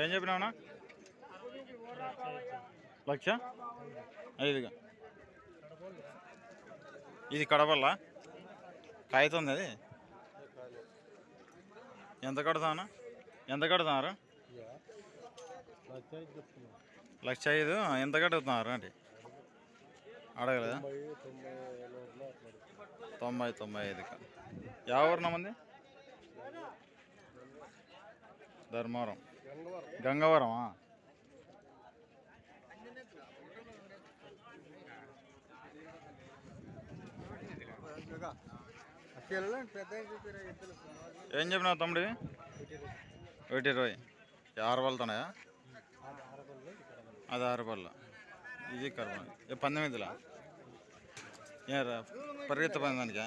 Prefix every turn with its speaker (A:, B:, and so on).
A: ఏం చెప్పినావునా? లక్ష? ఐదుగా ఇది కడపల్లా? కాగితం అది? ఎంత కడతానా ఎంత కడుతున్నారు లక్ష ఐదు. ఎంత కడుగుతున్నారు? అంటే. అడగలేదా? తొంభై తొంభై ఐదు యావరణం మంది ధర్మవరం గంగవరమా? ఏం చెప్పినావు తమ్ముడు ఒకటి ఇరవై. ఆరు పళ్ళతున్నాయా అది ఆరు పళ్ళు. ఇది కర్మ. పంతొమ్మిదిలా ఏ రా పరిగెత్త పందానికా